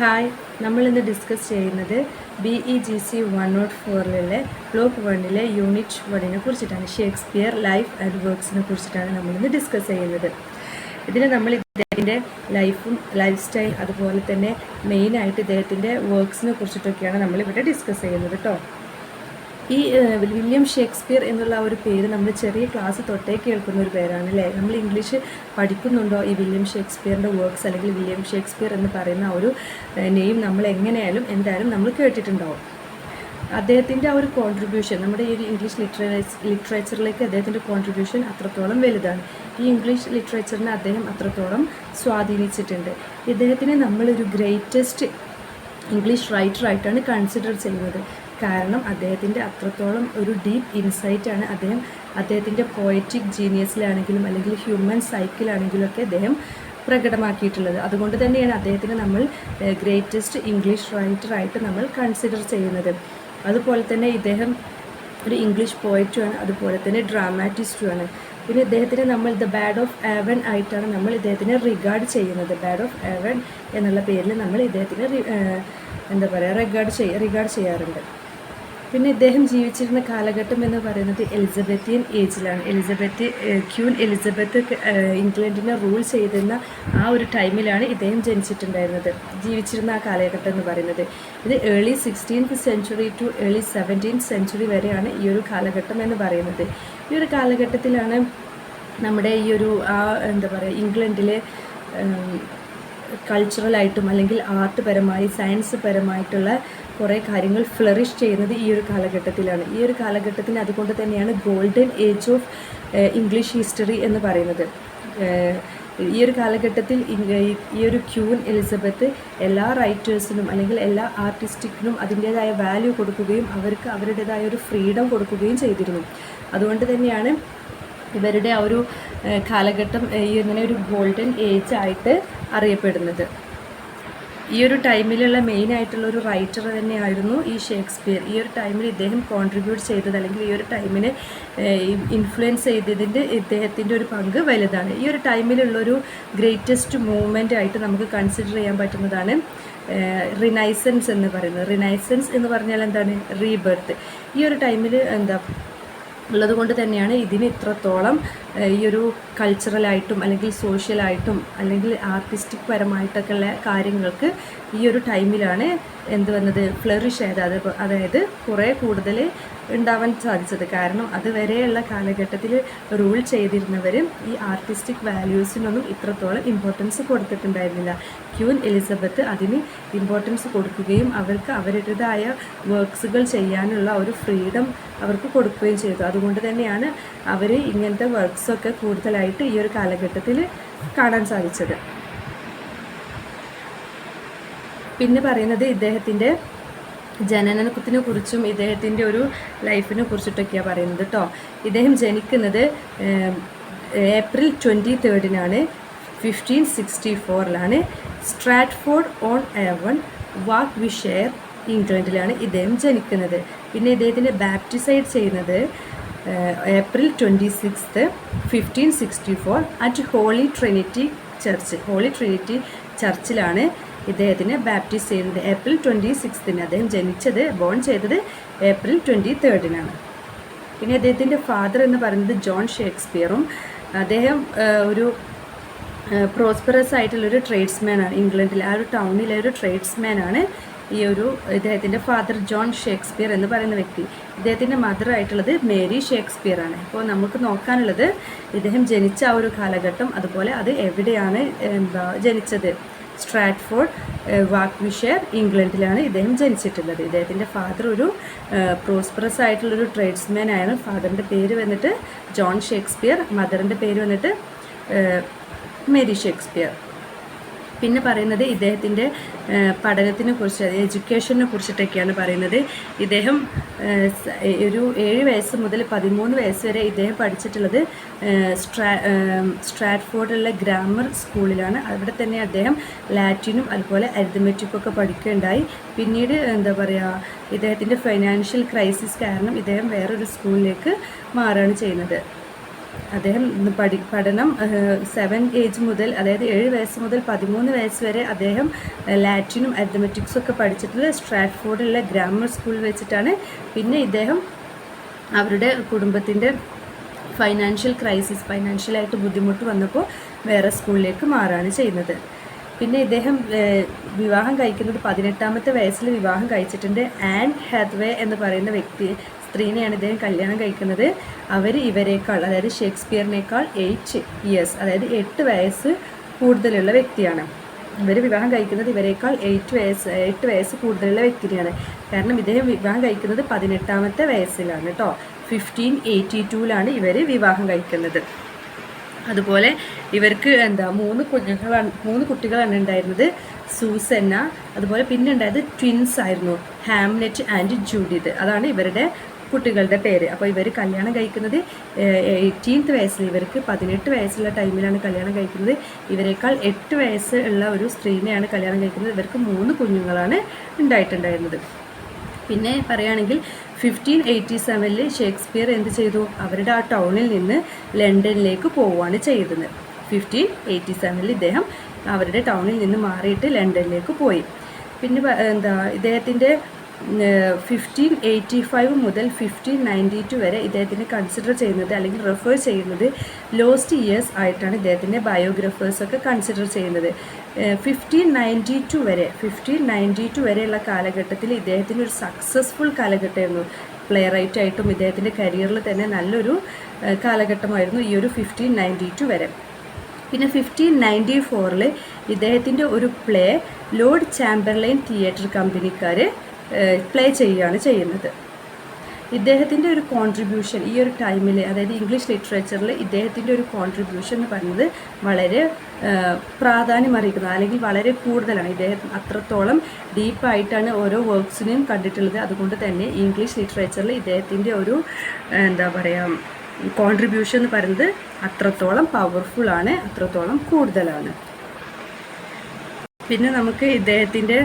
Hi നമ്മൾ ഇന്ന് discuss ചെയ്യുന്നത് B E G C one note ഫോറിലെ block വണ്ണിലെ യൂണിറ്റ് വണ്ണിനെ കുറിച്ചിട്ടാണ്. ഷേക്സ്പിയർ ലൈഫ് ആൻഡ് വർക്ക്സിനെ കുറിച്ചിട്ടാണ് നമ്മളിന്ന് ഡിസ്കസ് ചെയ്യുന്നത്. ഇതിൽ നമ്മൾ ഇദ്ദേഹത്തിന്റെ ലൈഫും ലൈഫ് സ്റ്റൈൽ അതുപോലെ തന്നെ മെയിനായിട്ട് ഇദ്ദേഹത്തിന്റെ വർക്ക്സിനെ കുറിച്ചിട്ടൊക്കെയാണ് നമ്മളിവിടെ ഡിസ്കസ് ചെയ്യുന്നത് കേട്ടോ ഈ വില്യം ഷേക്സ്പിയർ എന്നുള്ള ആ ഒരു പേര് നമ്മൾ ചെറിയ ക്ലാസ് തൊട്ടേ കേൾക്കുന്ന ഒരു പേരാണ് അല്ലേ നമ്മൾ ഇംഗ്ലീഷ് പഠിക്കുന്നുണ്ടോ ഈ വില്യം ഷേക്സ്പിയറിന്റെ വർക്ക്സ് അല്ലെങ്കിൽ വില്യം ഷേക്സ്പിയർ എന്ന് പറയുന്ന ആ ഒരു നെയിം നമ്മൾ എങ്ങനെയായാലും എന്തായാലും നമ്മൾ കേട്ടിട്ടുണ്ടാവും അദ്ദേഹത്തിന്റെ ആ ഒരു കോൺട്രിബ്യൂഷൻ നമ്മുടെ ഈ ഒരു ഇംഗ്ലീഷ് ലിറ്ററേച്ചർ ലിറ്ററേച്ചറിലേക്ക് അദ്ദേഹത്തിന്റെ കോൺട്രിബ്യൂഷൻ അത്രത്തോളം വലുതാണ്. ഈ ഇംഗ്ലീഷ് ലിറ്ററേച്ചറിനെ അദ്ദേഹം അത്രത്തോളം സ്വാധീനിച്ചിട്ടുണ്ട്. ഇദ്ദേഹത്തിനെ നമ്മളൊരു ഗ്രേറ്റസ്റ്റ് ഇംഗ്ലീഷ് റൈറ്റർ ആയിട്ടാണ് കൺസിഡർ ചെയ്യുന്നത്. കാരണം അദ്ദേഹത്തിന്റെ അത്രത്തോളം ഒരു ഡീപ്പ് ഇൻസൈറ്റാണ് അദ്ദേഹം. അദ്ദേഹത്തിന്റെ പോയറ്റിക് ജീനിയസിലാണെങ്കിലും അല്ലെങ്കിൽ ഹ്യൂമൻ സൈക്കിളാണെങ്കിലും ഒക്കെ അദ്ദേഹം പ്രകടമാക്കിയിട്ടുള്ളത്. അതുകൊണ്ട് തന്നെയാണ് അദ്ദേഹത്തിന് നമ്മൾ ഗ്രേറ്റസ്റ്റ് ഇംഗ്ലീഷ് റൈറ്ററായിട്ട് നമ്മൾ കൺസിഡർ ചെയ്യുന്നത്. അതുപോലെ തന്നെ ഇദ്ദേഹം ഒരു ഇംഗ്ലീഷ് പോയറ്റുമാണ് അതുപോലെ തന്നെ ഡ്രാമാറ്റിസ്റ്റുമാണ് പിന്നെ ഇദ്ദേഹത്തിനെ നമ്മൾ ദ ബാഡ് ഓഫ് ആവൻ ആയിട്ടാണ് നമ്മൾ ഇദ്ദേഹത്തിനെ റിഗാർഡ് ചെയ്യുന്നത്. ബാഡ് ഓഫ് ആവൻ എന്നുള്ള പേരിൽ നമ്മൾ ഇദ്ദേഹത്തിനെ എന്താ പറയുക റിഗാർഡ് ചെയ്യ റിഗാർഡ് ചെയ്യാറുണ്ട്. പിന്നെ ഇദ്ദേഹം ജീവിച്ചിരുന്ന കാലഘട്ടം എന്ന് പറയുന്നത് എലിസബത്തിയൻ ഏജിലാണ്. എലിസബത്ത് ക്യൂൻ എലിസബത്ത് ഇംഗ്ലണ്ടിനെ റൂൾ ചെയ്തിരുന്ന ആ ഒരു ടൈമിലാണ് ഇദ്ദേഹം ജനിച്ചിട്ടുണ്ടായിരുന്നത്. ജീവിച്ചിരുന്ന ആ കാലഘട്ടം എന്ന് പറയുന്നത്. ഇത് early sixteenth century to early seventeenth century വരെയാണ് ഈ ഒരു കാലഘട്ടം എന്ന് പറയുന്നത്. ഈ ഒരു കാലഘട്ടത്തിലാണ് നമ്മുടെ ഈ ഒരു ആ എന്താ പറയുക ഇംഗ്ലണ്ടിലെ കൾച്ചറലായിട്ടും അല്ലെങ്കിൽ ആർട്ട് പരമായി സയൻസ് പരമായിട്ടുള്ള കുറേ കാര്യങ്ങൾ ഫ്ലറിഷ് ചെയ്യുന്നത് ഈ ഒരു കാലഘട്ടത്തിലാണ്. ഈ ഒരു കാലഘട്ടത്തിന് അതുകൊണ്ട് തന്നെയാണ് golden age of English history എന്ന് പറയുന്നത്. ഈ ഒരു കാലഘട്ടത്തിൽ ഈ ഒരു ക്യൂൻ എലിസബത്ത് എല്ലാ റൈറ്റേഴ്സിനും അല്ലെങ്കിൽ എല്ലാ ആർട്ടിസ്റ്റിക്കിനും അതിന്റേതായ വാല്യൂ കൊടുക്കുകയും അവർക്ക് അവരുടേതായ ഒരു ഫ്രീഡം കൊടുക്കുകയും ചെയ്തിരുന്നു. അതുകൊണ്ട് തന്നെയാണ് ഇവരുടെ ആ ഒരു കാലഘട്ടം ഈ ഇങ്ങനെ ഒരു ഗോൾഡൻ ഏജ് ആയിട്ട് അറിയപ്പെടുന്നത്. ഈ ഒരു ടൈമിലുള്ള മെയിൻ ആയിട്ടുള്ള ഒരു റൈറ്റർ തന്നെയായിരുന്നു ഈ ഷേക്സ്പിയർ. ഈ ഒരു ടൈമിൽ ഇദ്ദേഹം കോൺട്രിബ്യൂട്ട് ചെയ്തത് അല്ലെങ്കിൽ ഈ ഒരു ടൈമിനെ ഇൻഫ്ലുവൻസ് ചെയ്തതിന്റെ ഇദ്ദേഹത്തിന്റെ ഒരു പങ്ക് വലുതാണ്. ഈ ഒരു ടൈമിലുള്ളൊരു ഗ്രേറ്റസ്റ്റ് മൂവ്മെന്റ് ആയിട്ട് നമുക്ക് കൺസിഡർ ചെയ്യാൻ പറ്റുന്നതാണ് റിനൈസൻസ് എന്ന് പറയുന്നത്. റിനൈസൻസ് എന്ന് പറഞ്ഞാൽ എന്താണ്? റീബർത്ത് ഈ ഒരു ടൈമിൽ എന്താ ഉള്ളത് കൊണ്ട് തന്നെയാണ് ഇതിന് ഇത്രത്തോളം ഈ ഒരു കൾച്ചറലായിട്ടും അല്ലെങ്കിൽ സോഷ്യലായിട്ടും അല്ലെങ്കിൽ ആർട്ടിസ്റ്റിക് പരമായിട്ടൊക്കെ ഉള്ള കാര്യങ്ങൾക്ക് ഈ ഒരു ടൈമിലാണ് എന്ത് വന്നത്? ഫ്ലറിഷ് ആയത്. അത് അതായത് കുറേ കൂടുതൽ ഉണ്ടാവാൻ സാധിച്ചത്. കാരണം അതുവരെയുള്ള കാലഘട്ടത്തിൽ റൂൾ ചെയ്തിരുന്നവരും ഈ ആർട്ടിസ്റ്റിക് വാല്യൂസിനൊന്നും ഇത്രത്തോളം ഇമ്പോർട്ടൻസ് കൊടുത്തിട്ടുണ്ടായിരുന്നില്ല. ക്യൂൻ എലിസബത്ത് അതിന് ഇമ്പോർട്ടൻസ് കൊടുക്കുകയും അവർക്ക് അവരുടേതായ വർക്ക്സുകൾ ചെയ്യാനുള്ള ഒരു ഫ്രീഡം അവർക്ക് കൊടുക്കുകയും ചെയ്തു. അതുകൊണ്ട് തന്നെയാണ് അവർ ഇങ്ങനത്തെ വർക്ക്സൊക്കെ കൂടുതലായിട്ട് ഈ ഒരു കാലഘട്ടത്തിൽ കാണാൻ സാധിച്ചത്. പിന്നെ പറയുന്നത് ഇദ്ദേഹത്തിന്റെ ജനനത്തിനെ കുറിച്ചും ഇദ്ദേഹത്തിന്റെ ഒരു ലൈഫിനെ കുറിച്ചിട്ടൊക്കെയാണ് പറയുന്നത് കേട്ടോ ഇദ്ദേഹം ജനിക്കുന്നത് ഏപ്രിൽ ട്വന്റി തേർഡിനാണ് ഫിഫ്റ്റീൻ സിക്സ്റ്റി ഫോറിലാണ് Stratford on Avon Warwickshire ഇംഗ്ലണ്ടിലാണ് ഇദ്ദേഹം ജനിക്കുന്നത്. പിന്നെ ഇദ്ദേഹത്തിന്റെ ബാപ്റ്റിസൈഡ് ചെയ്യുന്നത് April twenty sixth fifteen sixty four at Holy Trinity Church. Holy Trinity ചർച്ചിലാണ് ഇദ്ദേഹത്തിന് ബാപ്റ്റിസ് ചെയ്യുന്നത് ഏപ്രിൽ ട്വന്റി സിക്സ്തിന് അദ്ദേഹം ജനിച്ചത് ബോൺ ചെയ്തത് ഏപ്രിൽ ട്വന്റി തേർഡിനാണ് പിന്നെ അദ്ദേഹത്തിന്റെ ഫാദർ എന്ന് പറയുന്നത് ജോൺ ഷേക്സ്പിയറും അദ്ദേഹം ഒരു പ്രോസ്പെറസ് ആയിട്ടുള്ളൊരു ട്രേഡ്സ്മാനാണ് ഇംഗ്ലണ്ടിലെ ആ ഒരു ടൗണിലെ ഒരു ട്രേഡ്സ്മാനാണ് ഈ ഒരു ഇദ്ദേഹത്തിന്റെ ഫാദർ ജോൺ ഷേക്സ്പിയർ എന്ന് പറയുന്ന വ്യക്തി. ഇദ്ദേഹത്തിന്റെ മദർ ആയിട്ടുള്ളത് മേരി ഷേക്സ്പിയർ ആണ്. അപ്പോൾ നമുക്ക് നോക്കാനുള്ളത് ഇദ്ദേഹം ജനിച്ച ആ ഒരു കാലഘട്ടം അതുപോലെ അത് എവിടെയാണ് എന്താ ജനിച്ചത്? സ്ട്രാറ്റ്ഫോർഡ് വാക്വിഷെയർ ഇംഗ്ലണ്ടിലാണ് ഇദ്ദേഹം ജനിച്ചിട്ടുള്ളത്. ഇദ്ദേഹത്തിന്റെ ഫാദർ ഒരു പ്രോസ്പെറസ് ആയിട്ടുള്ളൊരു ട്രേഡ്സ്മാൻ ആണ് ഫാദറിന്റെ പേര് വന്നിട്ട് ജോൺ ഷേക്സ്പിയർ മദറിന്റെ പേര് വന്നിട്ട് മേരി ഷേക്സ്പിയർ. പിന്നെ പറയുന്നത് ഇദ്ദേഹത്തിന്റെ പഠനത്തിനെ കുറിച്ച് എഡ്യൂക്കേഷനെ കുറിച്ചിട്ടൊക്കെയാണ് പറയുന്നത്. ഇദ്ദേഹം ഒരു ഏഴ് വയസ്സ് മുതൽ പതിമൂന്ന് വയസ്സ് വരെ ഇദ്ദേഹം പഠിച്ചിട്ടുള്ളത് സ്ട്രാ സ്ട്രാറ്റ്ഫോർഡിലുള്ള ഗ്രാമർ സ്കൂളിലാണ്. അവിടെ തന്നെ അദ്ദേഹം ലാറ്റിനും അതുപോലെ അരിതമെറ്റിക്കും ഒക്കെ പഠിക്കുകയുണ്ടായി. പിന്നീട് എന്താ പറയുക ഇദ്ദേഹത്തിന്റെ ഫൈനാൻഷ്യൽ ക്രൈസിസ് കാരണം ഇദ്ദേഹം വേറൊരു സ്കൂളിലേക്ക് മാറുകയാണ് ചെയ്യുന്നത്. അദ്ദേഹം പഠി പഠനം സെവൻ ഏജ് മുതൽ അതായത് ഏഴ് വയസ്സ് മുതൽ പതിമൂന്ന് വയസ്സ് വരെ അദ്ദേഹം ലാറ്റിനും അരിതമെറ്റിക്സും ഒക്കെ പഠിച്ചിട്ടുള്ള സ്ട്രാറ്റ്ഫോർഡിലുള്ള ഗ്രാമർ സ്കൂളിൽ വെച്ചിട്ടാണ്. പിന്നെ ഇദ്ദേഹം അവരുടെ കുടുംബത്തിന്റെ ഫൈനാൻഷ്യൽ ക്രൈസിസ് ഫൈനാൻഷ്യലായിട്ട് ബുദ്ധിമുട്ട് വന്നപ്പോൾ വേറെ സ്കൂളിലേക്ക് മാറുകയാണ് ചെയ്യുന്നത്. പിന്നെ ഇദ്ദേഹം വിവാഹം കഴിക്കുന്നത് പതിനെട്ടാമത്തെ വയസ്സിൽ വിവാഹം കഴിച്ചിട്ടുണ്ട്. ആൻഡ് ഹാത്വേ എന്ന് പറയുന്ന വ്യക്തി സ്ത്രീനെയാണ് ഇദ്ദേഹം കല്യാണം കഴിക്കുന്നത്. അവർ ഇവരെക്കാൾ അതായത് ഷേക്സ്പിയറിനേക്കാൾ എയ്റ്റ് ഇയേഴ്സ് അതായത് എട്ട് വയസ്സ് കൂടുതലുള്ള വ്യക്തിയാണ്. ഇവർ വിവാഹം കഴിക്കുന്നത് ഇവരെക്കാൾ എയ്റ്റ് വയസ്സ് എട്ട് വയസ്സ് കൂടുതലുള്ള വ്യക്തിയാണ്. കാരണം ഇദ്ദേഹം വിവാഹം കഴിക്കുന്നത് പതിനെട്ടാമത്തെ വയസ്സിലാണ് കേട്ടോ. ഫിഫ്റ്റീൻ എയ്റ്റി ടൂവിലാണ് ഇവർ വിവാഹം കഴിക്കുന്നത്. അതുപോലെ ഇവർക്ക് എന്താ മൂന്ന് കുഞ്ഞുങ്ങളാണ് മൂന്ന് കുട്ടികളാണ് ഉണ്ടായിരുന്നത്. സൂസന്ന അതുപോലെ പിന്നെ ഉണ്ടായത് ട്വിൻസ് ആയിരുന്നു ഹാംലെറ്റ് ആൻഡ് ജൂഡിത്. അതാണ് ഇവരുടെ കുട്ടികളുടെ പേര്. അപ്പോൾ ഇവർ കല്യാണം കഴിക്കുന്നത് എയ്റ്റീൻത്ത് വയസ്സിൽ ഇവർക്ക് പതിനെട്ട് വയസ്സുള്ള ടൈമിലാണ് കല്യാണം കഴിക്കുന്നത്. ഇവരെക്കാൾ എട്ട് വയസ്സ് ഉള്ള ഒരു സ്ത്രീനെയാണ് കല്യാണം കഴിക്കുന്നത്. ഇവർക്ക് മൂന്ന് കുഞ്ഞുങ്ങളാണ് ഉണ്ടായിട്ടുണ്ടായിരുന്നത്. പിന്നെ പറയുകയാണെങ്കിൽ ഫിഫ്റ്റീൻ എയ്റ്റി സെവനിൽ ഷേക്സ്പിയർ എന്ത് ചെയ്തു? അവരുടെ ആ ടൗണിൽ നിന്ന് ലണ്ടനിലേക്ക് പോവുകയാണ് ചെയ്തത്. ഫിഫ്റ്റീൻ എയ്റ്റി സെവനിൽ ഇദ്ദേഹം അവരുടെ ടൗണിൽ നിന്ന് മാറിയിട്ട് ലണ്ടനിലേക്ക് പോയി. പിന്നെ എന്താ ഇദ്ദേഹത്തിന്റെ ഫിഫ്റ്റീൻ എയ്റ്റി ഫൈവ് മുതൽ ഫിഫ്റ്റീൻ നയന്റി ടു വരെ ഇദ്ദേഹത്തിനെ കൺസിഡർ ചെയ്യുന്നത് അല്ലെങ്കിൽ റെഫർ ചെയ്യുന്നത് ലോസ്റ്റ് ഇയേഴ്സ് ആയിട്ടാണ് ഇദ്ദേഹത്തിന്റെ ബയോഗ്രഫേഴ്സൊക്കെ കൺസിഡർ ചെയ്യുന്നത്. ഫിഫ്റ്റീൻ നയന്റി ടു വരെ ഫിഫ്റ്റീൻ നയന്റി ടു വരെയുള്ള കാലഘട്ടത്തിൽ ഇദ്ദേഹത്തിന് ഒരു സക്സസ്ഫുൾ കാലഘട്ടമായിരുന്നു. പ്ലേ റൈറ്റ് ആയിട്ടും ഇദ്ദേഹത്തിന്റെ കരിയറിൽ തന്നെ നല്ലൊരു കാലഘട്ടമായിരുന്നു ഈ ഒരു ഫിഫ്റ്റീൻ നയന്റി ടു വരെ. പിന്നെ ഫിഫ്റ്റീൻ നയന്റി ഫോറിൽ ഇദ്ദേഹത്തിന്റെ ഒരു പ്ലേ ലോർഡ് ചാമ്പർലൈൻ തിയേറ്റർ കമ്പനിക്കാർ പ്ലേ ചെയ്യുകയാണ് ചെയ്യുന്നത്. ഇദ്ദേഹത്തിന്റെ ഒരു കോൺട്രിബ്യൂഷൻ ഈ ഒരു ടൈമിൽ അതായത് ഇംഗ്ലീഷ് ലിറ്ററേച്ചറിൽ ഇദ്ദേഹത്തിന്റെ ഒരു കോൺട്രിബ്യൂഷൻ എന്ന് പറയുന്നത് വളരെ പ്രാധാന്യം അറിയിക്കുന്നത് അല്ലെങ്കിൽ വളരെ കൂടുതലാണ്. ഇദ്ദേഹം അത്രത്തോളം ഡീപ്പായിട്ടാണ് ഓരോ വർക്ക്സിനെയും കണ്ടിട്ടുള്ളത്. അതുകൊണ്ട് തന്നെ ഇംഗ്ലീഷ് ലിറ്ററേച്ചറിൽ ഇദ്ദേഹത്തിന്റെ ഒരു എന്താ പറയുക കോൺട്രിബ്യൂഷൻ എന്ന് പറയുന്നത് അത്രത്തോളം പവർഫുള്ളാണ് അത്രത്തോളം കൂടുതലാണ്. പിന്നെ നമുക്ക് ഇദ്ദേഹത്തിന്റെ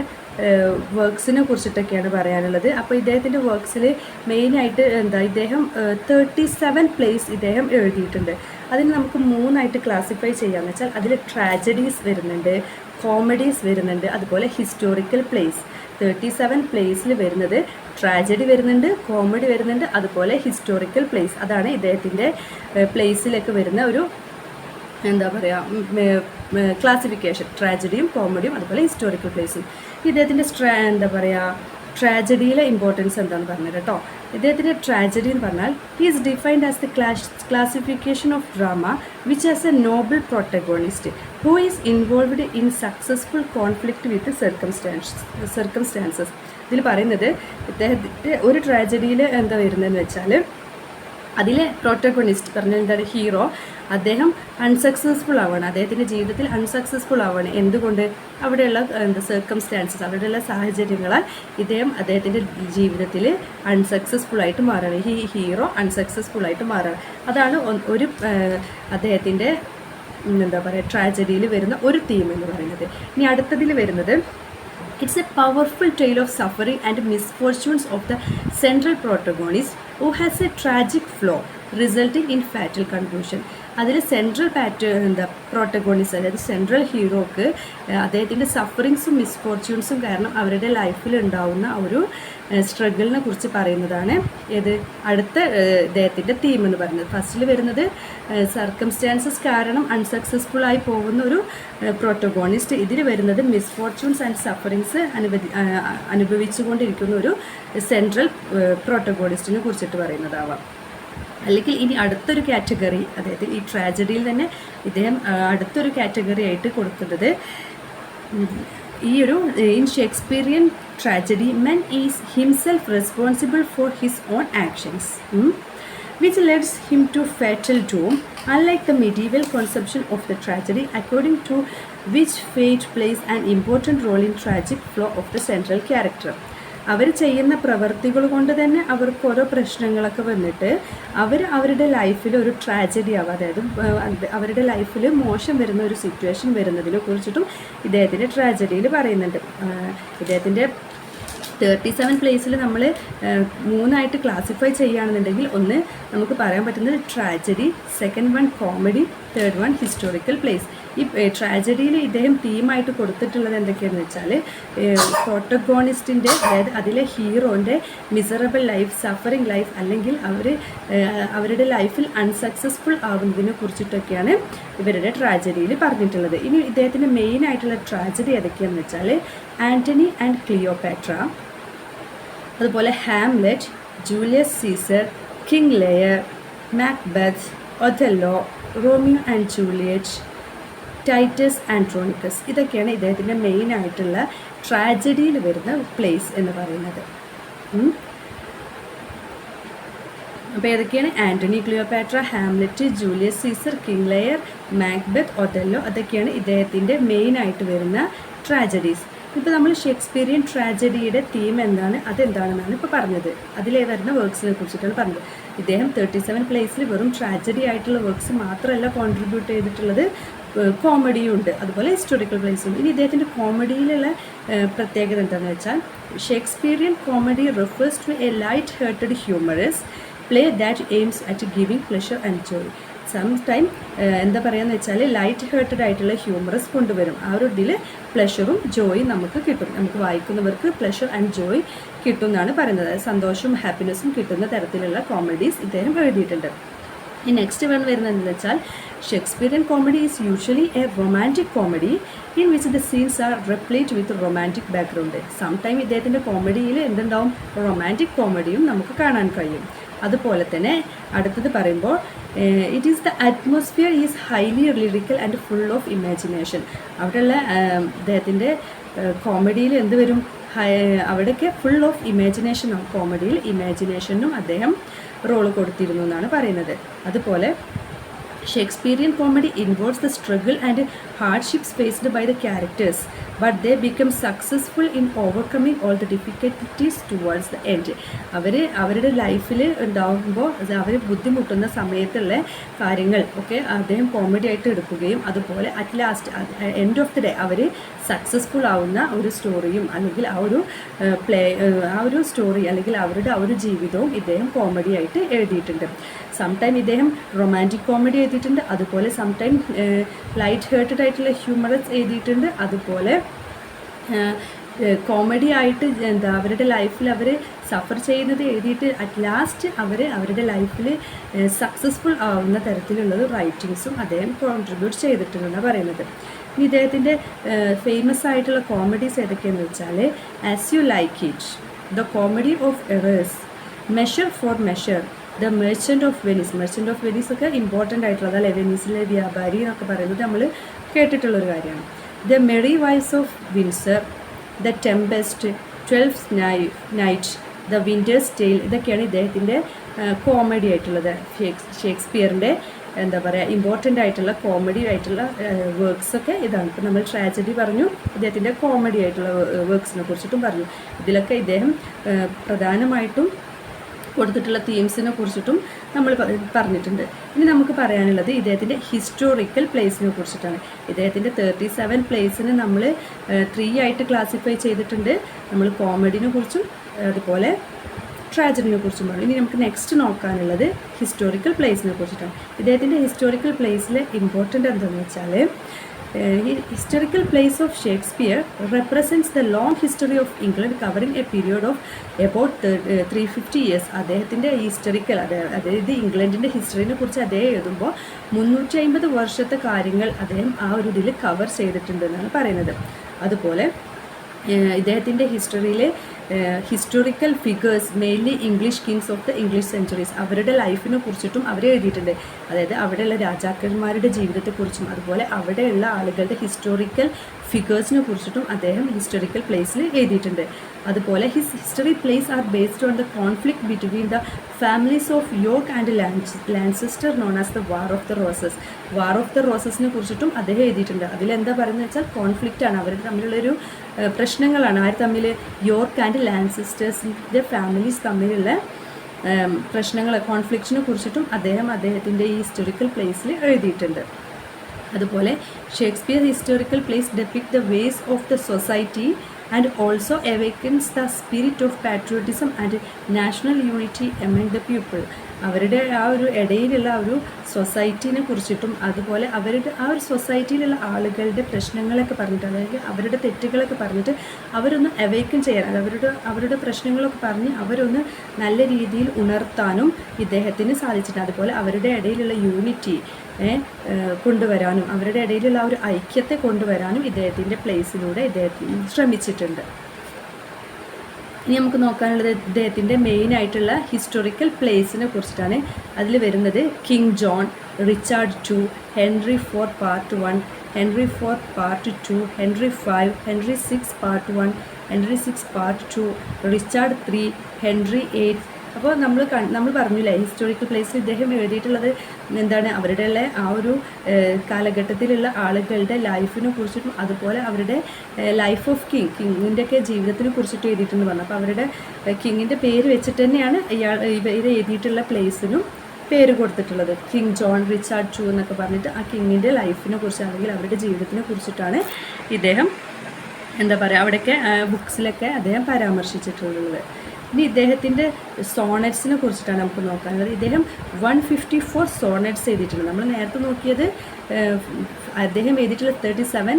വർക്ക്സിനെ കുറിച്ചിട്ടൊക്കെയാണ് പറയാനുള്ളത്. അപ്പോൾ ഇദ്ദേഹത്തിന്റെ വർക്ക്സിൽ മെയിനായിട്ട് എന്താ ഇദ്ദേഹം തേർട്ടി സെവൻ പ്ലേസ് ഇദ്ദേഹം എഴുതിയിട്ടുണ്ട്. അതിന് നമുക്ക് മൂന്നായിട്ട് ക്ലാസിഫൈ ചെയ്യാമെന്ന് വെച്ചാൽ അതിൽ ട്രാജഡീസ് വരുന്നുണ്ട് കോമഡീസ് വരുന്നുണ്ട് അതുപോലെ ഹിസ്റ്റോറിക്കൽ പ്ലേസ് തേർട്ടി സെവൻ പ്ലേസിൽ വരുന്നത് ട്രാജഡി വരുന്നുണ്ട് കോമഡി വരുന്നുണ്ട് അതുപോലെ ഹിസ്റ്റോറിക്കൽ പ്ലേസ് അതാണ് ഇദ്ദേഹത്തിന്റെ പ്ലേസിലൊക്കെ വരുന്ന ഒരു എന്താ പറയുക ക്ലാസിഫിക്കേഷൻ ട്രാജഡിയും കോമഡിയും അതുപോലെ ഹിസ്റ്റോറിക്കൽ പ്ലേസും ഇദ്ദേഹത്തിന്റെ സ്ട്രാ എന്താ പറയുക ട്രാജഡിയിലെ ഇമ്പോർട്ടൻസ് എന്താണെന്ന് പറഞ്ഞത് കേട്ടോ ഇദ്ദേഹത്തിന്റെ ട്രാജഡി എന്ന് പറഞ്ഞാൽ he is defined as the clash classification of drama which as a noble protagonist who is involved in successful conflict with circumstance circumstances ഇതിൽ പറയുന്നത് ഇദ്ദേഹത്തിന്റെ ഒരു ട്രാജഡിയിൽ എന്താ വരുന്നതെന്ന് വെച്ചാൽ അതിലെ പ്രോട്ടഗോണിസ്റ്റ് പറഞ്ഞ എന്താണ്? ഹീറോ അൺസക്സസ്ഫുൾ ആവുകയാണ് അദ്ദേഹത്തിന്റെ ജീവിതത്തിൽ അൺസക്സസ്ഫുൾ ആവുകയാണ് എന്തുകൊണ്ട്? അവിടെയുള്ള എന്താ സർക്കംസ്റ്റാൻസസ് അവിടെയുള്ള സാഹചര്യങ്ങളാൽ ഇദ്ദേഹം അദ്ദേഹത്തിന്റെ ജീവിതത്തിൽ അൺസക്സസ്ഫുൾ ആയിട്ട് മാറുകയാണ്. ഈ ഹീറോ അൺസക്സസ്ഫുൾ ആയിട്ട് മാറുകയാണ്. അതാണ് ഒരു അദ്ദേഹത്തിന്റെ എന്താ പറയുക ട്രാജഡിയിൽ വരുന്ന ഒരു തീം എന്ന് പറയുന്നത്. ഇനി അടുത്തതിൽ വരുന്നത് it's a powerful tale of suffering and misfortunes of the central protagonist who has a tragic flow resulting in fatal conclusion. അതിൽ സെൻട്രൽ പാറ്റ് എന്താ പ്രോട്ടഗോണിസ്റ്റ് അതായത് സെൻട്രൽ ഹീറോക്ക് അദ്ദേഹത്തിന്റെ സഫറിങ്സും മിസ്ഫോർച്യൂൺസും കാരണം അവരുടെ ലൈഫിൽ ഉണ്ടാവുന്ന ഒരു സ്ട്രഗിളിനെ കുറിച്ച് പറയുന്നതാണ്. ഏത്? അടുത്ത ഇദ്ദേഹത്തിന്റെ തീം എന്ന് പറയുന്നത്. ഫസ്റ്റിൽ വരുന്നത് സർക്കംസ്റ്റാൻസസ് കാരണം അൺസക്സസ്ഫുൾ ആയി പോകുന്ന ഒരു പ്രോട്ടോഗോണിസ്റ്റ് ഇതിൽ വരുന്നത് മിസ്ഫോർച്യൂൺസ് ആൻഡ് സഫറിങ്സ് അനുവദി അനുഭവിച്ചുകൊണ്ടിരിക്കുന്ന ഒരു സെൻട്രൽ പ്രോട്ടോഗോണിസ്റ്റിനെ കുറിച്ചിട്ട് പറയുന്നതാവാം. അല്ലെങ്കിൽ ഇനി അടുത്തൊരു കാറ്റഗറി അതായത് ഈ ട്രാജഡിയിൽ തന്നെ ഇദ്ദേഹം അടുത്തൊരു കാറ്റഗറി ആയിട്ട് കൊടുക്കുന്നത് ഈ ഒരു in Shakespearean tragedy men is himself responsible for his own actions which leads him to fatal doom, unlike the medieval conception of the tragedy, according to which fate plays an important role in tragic flow of the central character. അവർ ചെയ്യുന്ന പ്രവൃത്തികൾ കൊണ്ട് തന്നെ അവർക്ക് ഓരോ പ്രശ്നങ്ങളൊക്കെ വന്നിട്ട് അവർ അവരുടെ ലൈഫിൽ ഒരു ട്രാജഡി ആവും. അതായത് അവരുടെ ലൈഫിൽ മോശം വരുന്ന ഒരു സിറ്റുവേഷൻ വരുന്നതിനെ കുറിച്ചിട്ടും ഇദ്ദേഹത്തിന്റെ ട്രാജഡിയിൽ പറയുന്നുണ്ട്. ഇദ്ദേഹത്തിന്റെ തേർട്ടി സെവൻ പ്ലേസിൽ നമ്മൾ മൂന്നായിട്ട് ക്ലാസിഫൈ ചെയ്യുകയാണെന്നുണ്ടെങ്കിൽ ഒന്ന് നമുക്ക് പറയാൻ പറ്റുന്നത് tragedy second one comedy third one historical plays ഈ ട്രാജഡിയിൽ ഇദ്ദേഹം തീമായിട്ട് കൊടുത്തിട്ടുള്ളത് എന്തൊക്കെയാണെന്ന് വെച്ചാൽ പ്രോട്ടഗോണിസ്റ്റിന്റെ അതായത് അതിലെ ഹീറോന്റെ മിസറബിൾ ലൈഫ് സഫറിങ് ലൈഫ് അല്ലെങ്കിൽ അവർ അവരുടെ ലൈഫിൽ അൺസക്സസ്ഫുൾ ആവുന്നതിനെ കുറിച്ചിട്ടൊക്കെയാണ് ഇവരുടെ ട്രാജഡിയിൽ പറഞ്ഞിട്ടുള്ളത്. ഇനി ഇദ്ദേഹത്തിന്റെ മെയിൻ ആയിട്ടുള്ള ട്രാജഡി ഏതൊക്കെയാണെന്ന് വെച്ചാൽ ആന്റണി ആൻഡ് ക്ലിയോപാട്ര അതുപോലെ Hamlet Julius Caesar King Lear Macbeth Othello Romeo and Juliet Titus Andronicus ഇതൊക്കെയാണ് ഇദ്ദേഹത്തിന്റെ മെയിൻ ആയിട്ടുള്ള ട്രാജഡിയിൽ വരുന്ന പ്ലേസ് എന്ന് പറയുന്നത്. അപ്പോൾ ഏതൊക്കെയാണ്? Antony Cleopatra Hamlet Julius Caesar King Lear Macbeth Othello അതൊക്കെയാണ് ഇദ്ദേഹത്തിന്റെ മെയിൻ ആയിട്ട് വരുന്ന ട്രാജഡീസ് ഇപ്പോൾ നമ്മൾ ഷേക്സ്പീരിയൻ ട്രാജഡിയുടെ തീം എന്താണ്? അതെന്താണെന്നാണ് ഇപ്പോൾ പറഞ്ഞത്. അതിലേ വരുന്ന വർക്ക്സിനെ കുറിച്ചിട്ടാണ് പറഞ്ഞത്. ഇദ്ദേഹം തേർട്ടി സെവൻ പ്ലേസിൽ വെറും ട്രാജഡി ആയിട്ടുള്ള വർക്ക്സ് മാത്രമല്ല കോൺട്രിബ്യൂട്ട് ചെയ്തിട്ടുള്ളത് കോമഡിയും ഉണ്ട് അതുപോലെ ഹിസ്റ്റോറിക്കൽ പ്ലേസും ഇനി ഇദ്ദേഹത്തിന്റെ കോമഡിയിലുള്ള പ്രത്യേകത എന്താണെന്ന് വെച്ചാൽ Shakespearean comedy refers to a light hearted humorous play that aims at giving pleasure and joy some time എന്താ പറയുക വെച്ചാൽ ലൈറ്റ് ഹേർട്ടഡ് ആയിട്ടുള്ള ഹ്യൂമറസ് കൊണ്ടുവരും. ആ ഒരു ഇതിൽ പ്ലഷറും ജോയും നമുക്ക് കിട്ടും. നമുക്ക് വായിക്കുന്നവർക്ക് പ്ലഷർ ആൻഡ് ജോയ് കിട്ടും എന്നാണ് പറയുന്നത്. സന്തോഷവും ഹാപ്പിനെസ്സും കിട്ടുന്ന തരത്തിലുള്ള കോമഡീസ് ഇദ്ദേഹം എഴുതിയിട്ടുണ്ട്. ഈ നെക്സ്റ്റ് വൺ വരുന്നത് എന്താണെന്ന് വെച്ചാൽ Shakespearean comedy is usually a romantic comedy in which the scenes are replete with romantic background sometime ഇദ്ദേഹത്തിന്റെ കോമഡിയിൽ എന്തുണ്ടാവും? റൊമാന്റിക് കോമഡിയും നമുക്ക് കാണാൻ കഴിയും. അതുപോലെ തന്നെ അടുത്തത് പറയുമ്പോൾ it is the atmosphere is highly lyrical and full of imagination അവിടെയുള്ള അദ്ദേഹത്തിന്റെ കോമഡിയിൽ എന്ത് വരും? അവിടെയൊക്കെ ഫുൾ ഓഫ് ഇമാജിനേഷൻ കോമഡിയിൽ ഇമാജിനേഷനും അദ്ദേഹം റോൾ കൊടുത്തിരുന്നു എന്നാണ് പറയുന്നത്. അതുപോലെ Shakespearean comedy involves the struggle and hardships faced by the characters, but they become successful in overcoming all the difficulties towards the end. അവർ അവരുടെ ലൈഫിൽ ഉണ്ടാകുമ്പോൾ അവർ ബുദ്ധിമുട്ടുന്ന സമയത്തുള്ള കാര്യങ്ങൾ ഒക്കെ അദ്ദേഹം കോമഡി ആയിട്ട് എടുക്കുകയും അതുപോലെ at last end of the day our successful ആവുന്ന ഒരു സ്റ്റോറിയും അല്ലെങ്കിൽ ആ ഒരു പ്ലേ ആ ഒരു സ്റ്റോറി അല്ലെങ്കിൽ അവരുടെ ആ ഒരു ജീവിതവും ഇദ്ദേഹം കോമഡി ആയിട്ട് എഴുതിയിട്ടുണ്ട് സംടൈം ഇദ്ദേഹം റൊമാന്റിക് കോമഡി എഴുതിയിട്ടുണ്ട് അതുപോലെ സംടൈം ലൈറ്റ് ഹേർട്ടഡ് ആയിട്ടുള്ള ഹ്യൂമറസ് എഴുതിയിട്ടുണ്ട്. അതുപോലെ കോമഡി ആയിട്ട് എന്താ അവരുടെ ലൈഫിൽ അവർ സഫർ ചെയ്യുന്നത് എഴുതിയിട്ട് അറ്റ് ലാസ്റ്റ് അവർ അവരുടെ ലൈഫിൽ സക്സസ്ഫുൾ ആവുന്ന തരത്തിലുള്ളത് റൈറ്റിങ്സും അദ്ദേഹം കോൺട്രിബ്യൂട്ട് ചെയ്തിട്ടുണ്ടെന്നാണ് പറയുന്നത്. ഇനി ഇദ്ദേഹത്തിന്റെ ഫേമസ് ആയിട്ടുള്ള കോമഡീസ് ഏതൊക്കെയെന്ന് വെച്ചാൽ as you like it the comedy of errors measure for measure the merchant of Venice merchant of Venice ഒക്കെ ഇമ്പോർട്ടന്റ് ആയിട്ടുള്ളത് അല്ലെ വെനീസിലെ വ്യാപാരി എന്നൊക്കെ പറയുന്നത് നമ്മൾ കേട്ടിട്ടുള്ളൊരു കാര്യമാണ്. The merry wives of Windsor the tempest twelve night the winter's tale ഇതൊക്കെയാണ് ഇദ്ദേഹത്തിന്റെ കോമഡി ആയിട്ടുള്ളത്. ഷേക്സ് ഷേക്സ്പിയറിന്റെ എന്താ പറയുക ഇമ്പോർട്ടന്റ് ആയിട്ടുള്ള കോമഡി ആയിട്ടുള്ള വർക്ക്സ് ഒക്കെ ഇതാണ്. ഇപ്പം നമ്മൾ ട്രാജഡി പറഞ്ഞു ഇദ്ദേഹത്തിന്റെ കോമഡി ആയിട്ടുള്ള വർക്ക്സിനെ കുറിച്ചിട്ടും പറഞ്ഞു. ഇതിലൊക്കെ ഇദ്ദേഹം പ്രധാനമായിട്ടും കൊടുത്തിട്ടുള്ള തീംസിനെ കുറിച്ചിട്ടും നമ്മൾ പറഞ്ഞിട്ടുണ്ട്. ഇനി നമുക്ക് പറയാനുള്ളത് ഇദ്ദേഹത്തിന്റെ ഹിസ്റ്റോറിക്കൽ പ്ലേസിനെ കുറിച്ചിട്ടാണ്. ഇദ്ദേഹത്തിന്റെ തേർട്ടി സെവൻ പ്ലേസിന് നമ്മൾ ത്രീ ആയിട്ട് ക്ലാസിഫൈ ചെയ്തിട്ടുണ്ട്. നമ്മൾ കോമഡിനെ കുറിച്ചും അതുപോലെ ട്രാജഡിനെ കുറിച്ചും പറഞ്ഞു. ഇനി നമുക്ക് നെക്സ്റ്റ് നോക്കാനുള്ളത് ഹിസ്റ്റോറിക്കൽ പ്ലേസിനെ കുറിച്ചിട്ടാണ്. ഇദ്ദേഹത്തിന്റെ ഹിസ്റ്റോറിക്കൽ പ്ലേസിൽ ഇമ്പോർട്ടന്റ് എന്താണെന്ന് വെച്ചാൽ historical plays of Shakespeare represents the long history of England covering a period of about three fifty years അദ്ദേഹത്തിന്റെ ഹിസ്റ്ററിക്കൽ അതായത് ഇംഗ്ലണ്ടിന്റെ ഹിസ്റ്ററിനെ കുറിച്ച് അദ്ദേഹം എഴുതുമ്പോൾ മുന്നൂറ്റി അമ്പത് വർഷത്തെ കാര്യങ്ങൾ അദ്ദേഹം ആ ഒരു ഇതിൽ കവർ ചെയ്തിട്ടുണ്ട് എന്നാണ് പറയുന്നത്. അതുപോലെ ഇദ്ദേഹത്തിന്റെ ഹിസ്റ്ററിയിൽ historical figures mainly English kings of the English centuries അവരുടെ ലൈഫിനെ കുറിച്ചിട്ടും അവർ എഴുതിയിട്ടുണ്ട്. അതായത് അവിടെയുള്ള രാജാക്കന്മാരുടെ ജീവിതത്തെക്കുറിച്ചും അതുപോലെ അവിടെയുള്ള ആളുകളുടെ ഹിസ്റ്റോറിക്കൽ ഫിഗേഴ്സിനെ കുറിച്ചിട്ടും അദ്ദേഹം ഹിസ്റ്റോറിക്കൽ പ്ലേസിൽ എഴുതിയിട്ടുണ്ട്. അതുപോലെ his history plays are based on the conflict between the families of York and Lancaster known as the war of the roses war of the റോസസിനെ കുറിച്ചിട്ടും അദ്ദേഹം എഴുതിയിട്ടുണ്ട്. അതിലെന്താ പറയുന്നത് വെച്ചാൽ കോൺഫ്ലിക്റ്റാണ് അവർ തമ്മിലുള്ളൊരു പ്രശ്നങ്ങളാണ്. ആര് തമ്മിൽ യോർക്ക് ആൻഡ് ലാൻസിസ്റ്റേഴ്സിന്റെ ഫാമിലീസ് തമ്മിലുള്ള പ്രശ്നങ്ങൾ കോൺഫ്ലിക്റ്റിനെ കുറിച്ചിട്ടും അദ്ദേഹം അദ്ദേഹത്തിന്റെ ഈ ഹിസ്റ്റോറിക്കൽ പ്ലേസിൽ എഴുതിയിട്ടുണ്ട്. അതുപോലെ Shakespeare historical plays depict the ways of the society and also awakens the spirit of patriotism and national unity among the people. അവരുടെ ആ ഒരു ഇടയിലുള്ള ഒരു സൊസൈറ്റീനെ കുറിച്ചിട്ടും അതുപോലെ അവരുടെ ആ ഒരു സൊസൈറ്റിയിലുള്ള ആളുകളുടെ പ്രശ്നങ്ങളൊക്കെ പറഞ്ഞിട്ട് അതായത് അവരുടെ തെറ്റുകളൊക്കെ പറഞ്ഞിട്ട് അവരൊന്ന് അവേക്കും ചെയ്യാൻ അവരുടെ അവരുടെ പ്രശ്നങ്ങളൊക്കെ പറഞ്ഞ് അവരൊന്ന് നല്ല രീതിയിൽ ഉണർത്താനും ഇദ്ദേഹത്തിന് സാധിച്ചിട്ടുണ്ട്. അതുപോലെ അവരുടെ ഇടയിലുള്ള യൂണിറ്റി കൊണ്ടുവരാനും അവരുടെ ഇടയിലുള്ള ഒരു ഐക്യത്തെ കൊണ്ടുവരാനും ഇദ്ദേഹത്തിന്റെ പ്ലേസിലൂടെ ഇദ്ദേഹത്തിന് ശ്രമിച്ചിട്ടുണ്ട്. ഇനി നമുക്ക് നോക്കാനുള്ളത് ഇദ്ദേഹത്തിന്റെ മെയിൻ ആയിട്ടുള്ള ഹിസ്റ്റോറിക്കൽ പ്ലേസിനെ കുറിച്ചിട്ടാണ് അതിൽ വരുന്നത്. King John Richard two Henry four part one Henry four part two Henry five Henry six part one Henry six part two Richard three Henry eight അപ്പോൾ നമ്മൾ നമ്മൾ പറഞ്ഞില്ലേ ഹിസ്റ്റോറിക്കൽ പ്ലേസിൽ ഇദ്ദേഹം എഴുതിയിട്ടുള്ളത് എന്താണ് അവരുടെ ആ ഒരു കാലഘട്ടത്തിലുള്ള ആളുകളുടെ ലൈഫിനെ കുറിച്ചിട്ടും അതുപോലെ അവരുടെ ലൈഫ് ഓഫ് കിങ് കിങ്ങിന്റെ ഒക്കെ ജീവിതത്തിനെ കുറിച്ചിട്ട് എഴുതിയിട്ടുണ്ട് പറഞ്ഞു അപ്പോൾ അവരുടെ കിങ്ങിന്റെ പേര് വെച്ചിട്ട് തന്നെയാണ് ഇയാൾ ഇവ ഇത് എഴുതിയിട്ടുള്ള പ്ലേസിനും പേര് കൊടുത്തിട്ടുള്ളത്. കിങ് ജോൺ റിച്ചാർഡ് ചൂ എന്നൊക്കെ പറഞ്ഞിട്ട് ആ കിങ്ങിന്റെ ലൈഫിനെ കുറിച്ച് അല്ലെങ്കിൽ അവരുടെ ജീവിതത്തിനെ കുറിച്ചിട്ടാണ് ഇദ്ദേഹം എന്താ പറയുക അവിടെയൊക്കെ ബുക്സിലൊക്കെ അദ്ദേഹം പരാമർശിച്ചിട്ടുള്ളത്. ഇനി ഇദ്ദേഹത്തിന്റെ സോണറ്റ്സിനെ കുറിച്ചിട്ടാണ് നമുക്ക് നോക്കാനുള്ളത് ഇദ്ദേഹം വൺ ഫിഫ്റ്റി ഫോർ സോണറ്റ്സ് എഴുതിയിട്ടുണ്ട്. നമ്മൾ നേരത്തെ നോക്കിയത് അദ്ദേഹം എഴുതിയിട്ടുള്ള തേർട്ടി സെവൻ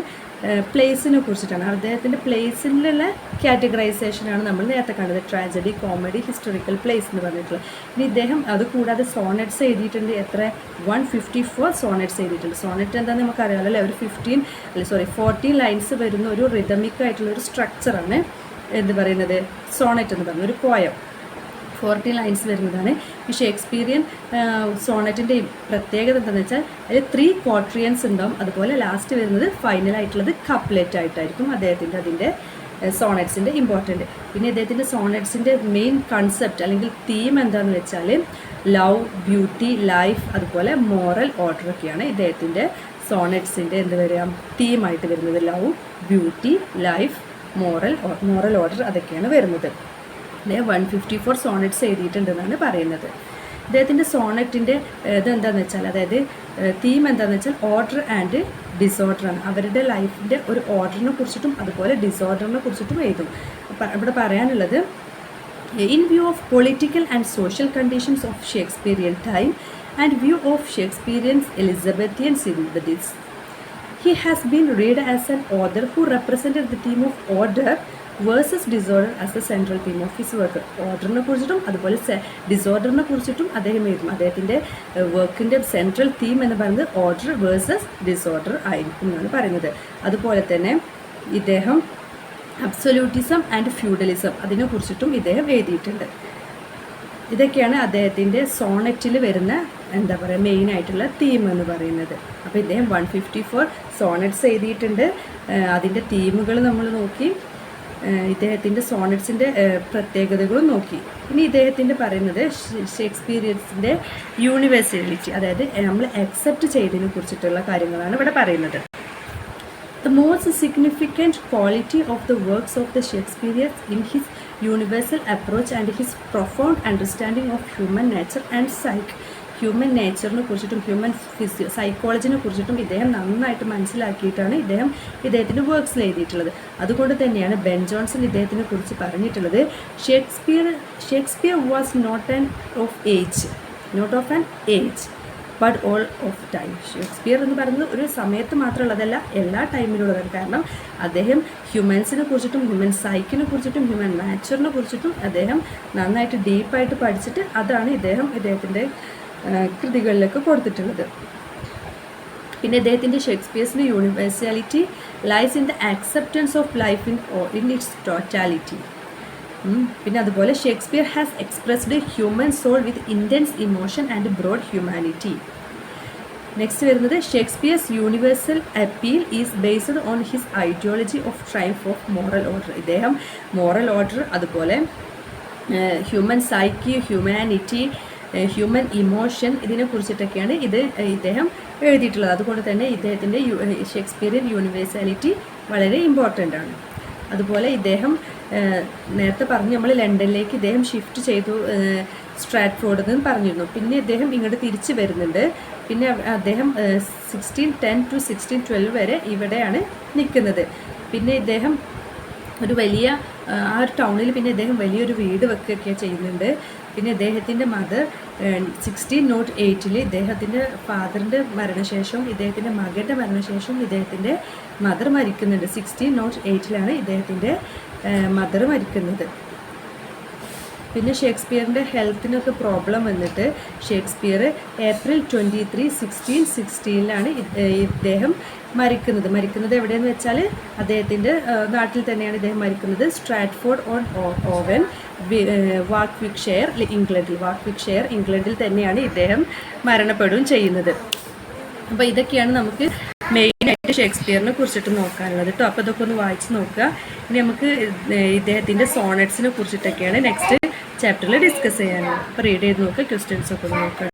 പ്ലേസിനെ കുറിച്ചിട്ടാണ്. അദ്ദേഹത്തിന്റെ പ്ലേസിലുള്ള കാറ്റഗറൈസേഷനാണ് നമ്മൾ നേരത്തെ കണ്ടത്. ട്രാജഡി കോമഡി ഹിസ്റ്റോറിക്കൽ പ്ലേസ് എന്ന് പറഞ്ഞിട്ടുള്ളത്. ഇനി ഇദ്ദേഹം അതുകൂടാതെ സോണറ്റ്സ് എഴുതിയിട്ടുണ്ട്. എത്ര? വൺ ഫിഫ്റ്റി ഫോർ സോണറ്റ്സ് എഴുതിയിട്ടുണ്ട്. സോണറ്റ് എന്താണെന്ന് നമുക്കറിയാമല്ലോ അല്ലേ? ഒരു ഫിഫ്റ്റീൻ അല്ലെ സോറി ഫോർട്ടീൻ ലൈൻസ് വരുന്ന ഒരു റിതമിക് ആയിട്ടുള്ള ഒരു സ്ട്രക്ചറാണ് എന്ത് പറയുന്നത് സോണറ്റ് എന്ന് പറയുന്നത് ഒരു പോയം ഫോർട്ടി ലൈൻസ് വരുന്നതാണ്. ഈ ഷേക്സ്പീരിയൻ സോണറ്റിന്റെ പ്രത്യേകത എന്താണെന്ന് വെച്ചാൽ അതിൽ ത്രീ ക്വാട്രിയൻസ് ഉണ്ടാവും. അതുപോലെ ലാസ്റ്റ് വരുന്നത് ഫൈനൽ ആയിട്ടുള്ളത് കപ്ലെറ്റ് ആയിട്ടായിരിക്കും അദ്ദേഹത്തിന്റെ അതിന്റെ സോണറ്റ്സിന്റെ ഇമ്പോർട്ടന്റ് പിന്നെ ഇദ്ദേഹത്തിന്റെ സോണറ്റ്സിന്റെ മെയിൻ കൺസെപ്റ്റ് അല്ലെങ്കിൽ തീം എന്താണെന്ന് വെച്ചാൽ ലവ് ബ്യൂട്ടി ലൈഫ് അതുപോലെ മോറൽ ഓർഡർ ഒക്കെയാണ് ഇദ്ദേഹത്തിന്റെ സോണറ്റ്സിന്റെ എന്താ പറയുക തീമായിട്ട് വരുന്നത്. Love beauty life moral moral order അതൊക്കെയാണ് വരുന്നത്. അദ്ദേഹം വൺ ഫിഫ്റ്റി ഫോർ സോണറ്റ്സ് എഴുതിയിട്ടുണ്ടെന്നാണ് പറയുന്നത്. അദ്ദേഹത്തിന്റെ സോണറ്റിന്റെ ഇതെന്താണെന്ന് വെച്ചാൽ അതായത് തീം എന്താണെന്ന് വെച്ചാൽ ഓർഡർ ആൻഡ് ഡിസോർഡറാണ് അവരുടെ ലൈഫിന്റെ ഒരു ഓർഡറിനെ കുറിച്ചിട്ടും അതുപോലെ ഡിസോർഡറിനെ കുറിച്ചിട്ടും എഴുതും. ഇവിടെ പറയാനുള്ളത് in view of political and social conditions of Shakespearean time and view of Shakespeareans Elizabethan sympathies. He has been read as an author who represented the theme of order versus disorder as a central theme of his work ഓർഡറിനെ കുറിച്ചിട്ടും അതുപോലെ ഡിസോർഡറിനെ കുറിച്ചിട്ടും അദ്ദേഹം എഴുതും. അദ്ദേഹത്തിന്റെ വർക്കിന്റെ central theme എന്ന് പറയുന്നത് order versus disorder ആയിരിക്കും എന്നാണ് പറയുന്നത്. അതുപോലെ തന്നെ ഇദ്ദേഹം അബ്സൊല്യൂട്ടിസം ആൻഡ് ഫ്യൂഡലിസം അതിനെ കുറിച്ചിട്ടും ഇദ്ദേഹം എഴുതിയിട്ടുണ്ട്. ഇതൊക്കെയാണ് അദ്ദേഹത്തിന്റെ സോണറ്റിൽ വരുന്ന എന്താ പറയുക മെയിൻ ആയിട്ടുള്ള തീം എന്ന് പറയുന്നത്. അപ്പോൾ ഇദ്ദേഹം വൺ ഫിഫ്റ്റി ഫോർ സോണറ്റ്സ് എഴുതിയിട്ടുണ്ട്. അതിന്റെ തീമുകൾ നമ്മൾ നോക്കി. ഇദ്ദേഹത്തിന്റെ സോണറ്റ്സിന്റെ പ്രത്യേകതകളും നോക്കി. ഇനി ഇദ്ദേഹത്തിന്റെ പറയുന്നത് ഷേക്സ്പീരിയൻസിന്റെ യൂണിവേഴ്സാലിറ്റി അതായത് നമ്മൾ അക്സെപ്റ്റ് ചെയ്തതിനെ കുറിച്ചിട്ടുള്ള കാര്യങ്ങളാണ് ഇവിടെ പറയുന്നത്. The most significant quality of the works of the Shakespeareans in his universal approach and his profound understanding of human nature and psyche. Human നേച്ചറിനെ കുറിച്ചിട്ടും ഹ്യൂമൻ ഫിസിയോ സൈക്കോളജിനെ കുറിച്ചിട്ടും ഇദ്ദേഹം നന്നായിട്ട് മനസ്സിലാക്കിയിട്ടാണ് ഇദ്ദേഹം ഇദ്ദേഹത്തിന്റെ വർക്ക്സിൽ എഴുതിയിട്ടുള്ളത്. അതുകൊണ്ട് തന്നെയാണ് ബെൻ ജോൺസൺ ഇദ്ദേഹത്തിനെ കുറിച്ച് പറഞ്ഞിട്ടുള്ളത്. Shakespeare Shakespeare was not an of age not of an age but all of time Shakespeare എന്ന് പറയുന്നത് ഒരു സമയത്ത് മാത്രമുള്ളതല്ല എല്ലാ ടൈമിലുള്ളതാണ് കാരണം അദ്ദേഹം ഹ്യൂമൻസിനെ കുറിച്ചിട്ടും ഹ്യൂമൻ സൈക്കിനെ കുറിച്ചിട്ടും ഹ്യൂമൻ നാച്ചറിനെ കുറിച്ചിട്ടും അദ്ദേഹം നന്നായിട്ട് ഡീപ്പായിട്ട് പഠിച്ചിട്ട് അതാണ് ഇദ്ദേഹം ഇദ്ദേഹത്തിന്റെ കൃതികളിലേക്ക് കൊടുത്തിട്ടുള്ളത്. പിന്നെ അദ്ദേഹത്തിന്റെ ഷേക്സ്പിയേഴ്സിന്റെ universality lies in the acceptance of life in in its totality പിന്നെ അതുപോലെ Shakespeare has expressed human soul with intense emotion and broad humanity next വരുന്നത് Shakespeare's universal appeal is based on his ideology of triumph of moral order ഇദ്ദേഹം moral order അതുപോലെ human psyche humanity human emotion ഇതിനെ കുറിച്ചിട്ടൊക്കെയാണ് ഇത് ഇദ്ദേഹം എഴുതിയിട്ടുള്ളത്. അതുകൊണ്ട് തന്നെ ഇദ്ദേഹത്തിന്റെ ഷേക്സ്പിയറിയൻ യൂണിവേഴ്സാലിറ്റി വളരെ ഇമ്പോർട്ടന്റ് ആണ്. അതുപോലെ ഇദ്ദേഹം നേരത്തെ പറഞ്ഞു നമ്മൾ ലണ്ടനിലേക്ക് ഇദ്ദേഹം ഷിഫ്റ്റ് ചെയ്തു സ്ട്രാറ്റ്ഫോർഡിൽ നിന്ന് പറഞ്ഞിരുന്നു. പിന്നെ ഇദ്ദേഹം ഇങ്ങോട്ട് തിരിച്ചു വരുന്നുണ്ട്. പിന്നെ അദ്ദേഹം sixteen ten to sixteen twelve വരെ ഇവിടെയാണ് നിൽക്കുന്നത്. പിന്നെ ഇദ്ദേഹം ഒരു വലിയ ആ ഒരു ടൗണിൽ പിന്നെ ഇദ്ദേഹം വലിയൊരു വീട് വെക്കുകയൊക്കെ ചെയ്യുന്നുണ്ട്. പിന്നെ ഇദ്ദേഹത്തിന്റെ മദർ സിക്സ്റ്റീൻ നോട്ട് എയ്റ്റിൽ ഇദ്ദേഹത്തിന്റെ ഫാദറിന്റെ മരണശേഷവും ഇദ്ദേഹത്തിന്റെ മകന്റെ മരണശേഷവും ഇദ്ദേഹത്തിന്റെ മദർ മരിക്കുന്നുണ്ട്. സിക്സ്റ്റീൻ നോട്ട് എയ്റ്റിലാണ് ഇദ്ദേഹത്തിന്റെ മദർ മരിക്കുന്നത്. പിന്നെ ഷേക്സ്പിയറിന്റെ ഹെൽത്തിനൊക്കെ പ്രോബ്ലം വന്നിട്ട് Shakespeare April twenty three sixteen സിക്സ്റ്റീനിലാണ് ഇദ്ദേഹം മരിക്കുന്നത്. മരിക്കുന്നത് എവിടെയെന്ന് വെച്ചാൽ അദ്ദേഹത്തിന്റെ നാട്ടിൽ തന്നെയാണ് ഇദ്ദേഹം മരിക്കുന്നത്. Stratford on Avon Warwickshire ഇംഗ്ലണ്ടിൽ വാക്വിക് ഷെയർ ഇംഗ്ലണ്ടിൽ തന്നെയാണ് ഇദ്ദേഹം മരണപ്പെടുകയും ചെയ്യുന്നത്. അപ്പോൾ ഇതൊക്കെയാണ് നമുക്ക് മെയിനായിട്ട് ഷേക്സ്പിയറിനെ കുറിച്ചിട്ട് നോക്കാനുള്ളത് കേട്ടോ അപ്പോൾ ഇതൊക്കെ ഒന്ന് വായിച്ച് നോക്കുക. ഇനി നമുക്ക് ഇദ്ദേഹത്തിന്റെ സോണറ്റ്സിനെ കുറിച്ചിട്ടൊക്കെയാണ് നെക്സ്റ്റ് ചാപ്റ്ററിൽ ഡിസ്കസ് ചെയ്യാനുള്ളത്. അപ്പോൾ റീഡ് ചെയ്ത് നോക്കുക ക്വസ്റ്റ്യൻസ് ഒക്കെ നോക്കുക